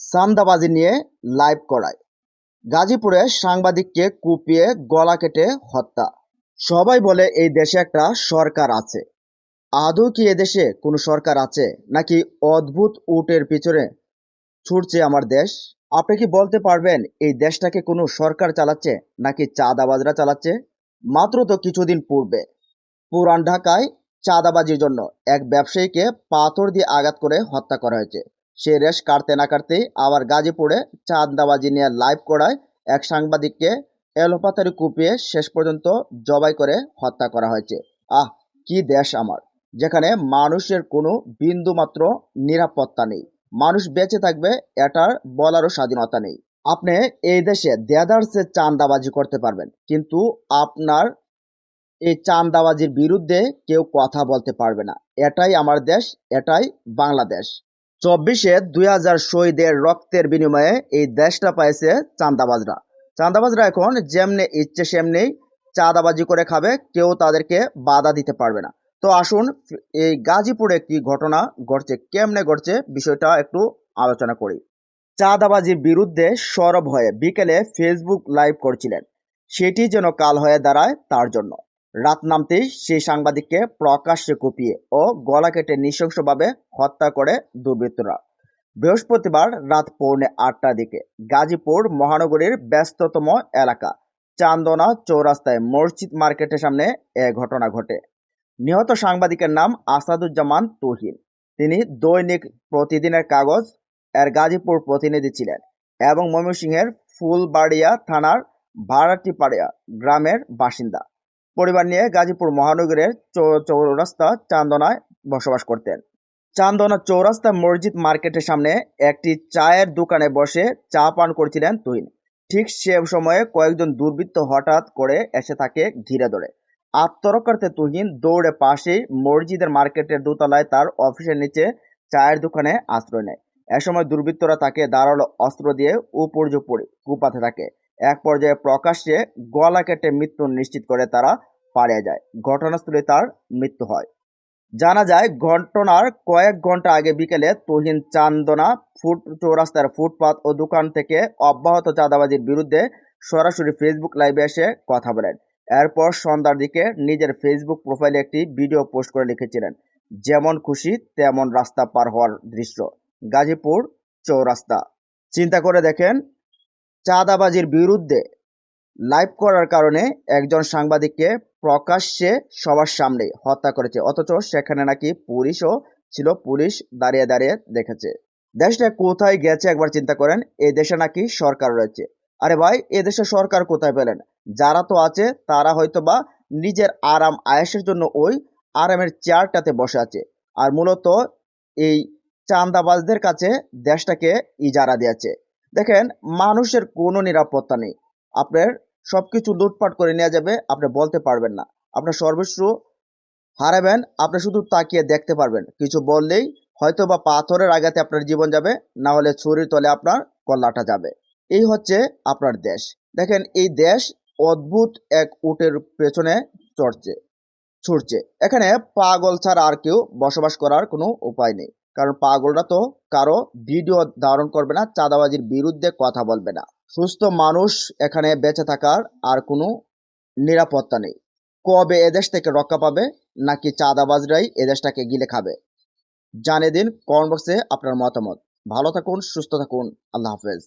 চান্দাবাজি নিয়ে লাইভ করায়। গাজীপুরে সাংবাদিককে কুপিয়ে গলা কেটে হত্যা। সবাই বলে এই দেশে একটা সরকার আছে। আদৌ কি এদেশে কোনো সরকার আছে নাকি অদ্ভুত উটের পিছনে ছুটছে আমার দেশ? আপনি কি বলতে পারবেন এই দেশটাকে কোনো সরকার চালাচ্ছে নাকি চাঁদাবাজরা চালাচ্ছে? মাত্র তো কিছুদিন পূর্বে। পুরান ঢাকায় চাঁদাবাজির জন্য এক ব্যবসায়ীকে পাথর দিয়ে আঘাত করে হত্যা করা হয়েছে। সে রেশ কাটতে না কাটতেই আবার গাজীপুরে চাঁদাবাজি নিয়ে লাইভ করায় এক সাংবাদিককে এলোপাতারি কুপিয়ে শেষ পর্যন্ত জবাই করে হত্যা করা হয়েছে। আহ, কি দেশ আমার! যেখানে মানুষের কোনো বিন্দু মাত্র নিরাপত্তা নেই। মানুষ বেঁচে থাকবে এটার বলারও স্বাধীনতা নেই। আপনি এই দেশে দেদারসে চাঁদাবাজি করতে পারবেন, কিন্তু আপনার এই চাঁদাবাজির বিরুদ্ধে কেউ কথা বলতে পারবে না। এটাই আমার দেশ, এটাই বাংলাদেশ। চব্বিশে দুই হাজার শহীদের রক্তের বিনিময়ে এই দেশটা পাইছে চাঁদাবাজরা। চাঁদাবাজরা এখন যেমনি ইচ্ছে সেমনি চাঁদাবাজি করে খাবে, কেউ তাদেরকে বাধা দিতে পারবে না। তো আসুন এই গাজীপুরে কি ঘটনা ঘটছে, কেমনে ঘটছে বিষয়টা একটু আলোচনা করি। চাঁদাবাজির বিরুদ্ধে সরব হয়ে বিকেলে ফেসবুক লাইভ করছিলেন। সেটি যেন কাল হয়ে দাঁড়ায় তার জন্য। রাত নামতেই সেই সাংবাদিককে প্রকাশ্যে কুপিয়ে ও গলা কেটে নৃশংসভাবে হত্যা করে দুর্বৃত্তরা। বৃহস্পতিবার রাত পৌনে আটটার দিকে গাজীপুর মহানগরীর ব্যস্ততম এলাকা চান্দনা চৌরাস্তায় মসজিদ মার্কেটের সামনে এ ঘটনা ঘটে। নিহত সাংবাদিকের নাম আসাদুজ্জামান তুহিন। তিনি দৈনিক প্রতিদিনের কাগজ, এর গাজীপুর প্রতিনিধি ছিলেন এবং ময়মনসিংহের ফুলবাড়িয়া থানার ভাড়াটিপাড়িয়া গ্রামের বাসিন্দা। পরিবার নিয়ে গাজীপুর মহানগরের চৌরাস্তা চান্দনায় বসবাস করতেন। চান্দনা চৌরাস্তা মসজিদ মার্কেটের সামনে একটি চায়ের দোকানে বসে চা পান করছিলেন তুহিন। ঠিক সে সময়ে কয়েকজন দুর্বৃত্ত হঠাৎ করে এসে তাকে ঘিরে ধরে। আত্মরক্ষার্থে তুহিন দৌড়ে পাশেই মসজিদের মার্কেটের দোতলায় তার অফিসের নিচে চায়ের দোকানে আশ্রয় নেয়। এ সময় দুর্বৃত্তরা তাকে ধারালো অস্ত্র দিয়ে উপর্যুপরি কুপাতে থাকে। এক পর্যায়ে প্রকাশ্যে গলা কেটে মৃত্যু নিশ্চিত করে তারা পালিয়ে যায়। ঘটনাস্থলে তার মৃত্যু হয়। জানা যায়, ঘটনার কয়েক ঘণ্টা আগে বিকেলে তুহিন চান্দনা ফুট চৌরাস্তার ফুটপাত ও দোকান থেকে অব্যাহত চাঁদাবাজির বিরুদ্ধে সরাসরি ফেসবুক লাইভে এসে কথা বলেন। এরপর সন্ধ্যার দিকে নিজের ফেসবুক প্রোফাইলে একটি ভিডিও পোস্ট করে লিখেছিলেন, যেমন খুশি, তেমন রাস্তা পার হওয়ার দৃশ্য, গাজীপুর চৌরাস্তা। চিন্তা করে দেখেন চাঁদাবাজির বিরুদ্ধে লাইভ করার কারণে একজন সাংবাদিককে প্রকাশ্যে সবার সামনে হত্যা করেছে, অথচ সেখানে নাকি পুলিশও ছিল, পুলিশ দাঁড়িয়ে দাঁড়িয়ে দেখেছে। দেশটা কোথায় গেছে একবার চিন্তা করেন এই দেশে নাকি সরকার রয়েছে। আরে ভাই, এ দেশে সরকার কোথায় পেলেন? যারা তো আছে, তারা হয়তো বা নিজের আরাম, আয়েসের জন্য ওই আরামের চেয়ারটাতে বসে আছে। আর মূলত এই চাঁদাবাজদের কাছে দেশটাকে ইজারা দিয়েছে। দেখেন, মানুষের কোনো নিরাপত্তা নেই। আপনার সবকিছু লুটপাট করে নেওয়া যাবে, আপনি বলতে পারবেন না। আপনার সর্বস্ব হারাবেন, আপনি শুধু তাকিয়ে দেখতে পারবেন। কিছু বললেই হয়তো বা পাথরের আঘাতে আপনার জীবন যাবে, না হলে ছুরির তলে আপনার কল্লাটা যাবে। এই হচ্ছে আপনার দেশ। দেখেন, এই দেশ অদ্ভুত এক উটের পেছনে চড়ছে, ছুটছে। এখানে পাগল ছাড়া আর কেউ বসবাস করার কোনো উপায় নেই। কারণ পাগলরা তো কারও ভিডিও ধারণ করবে না, চাঁদাবাজির বিরুদ্ধে কথা বলবে না। সুস্থ মানুষ এখানে বেঁচে থাকার আর কোনো নিরাপত্তা নেই। কবে এদেশ থেকে রক্ষা পাবে, নাকি চাঁদাবাজরাই এদেশটাকে গিলে খাবে? জানিয়ে দিন কমেন্ট বক্সে আপনার মতামত। ভালো থাকুন, সুস্থ থাকুন। আল্লাহ হাফেজ।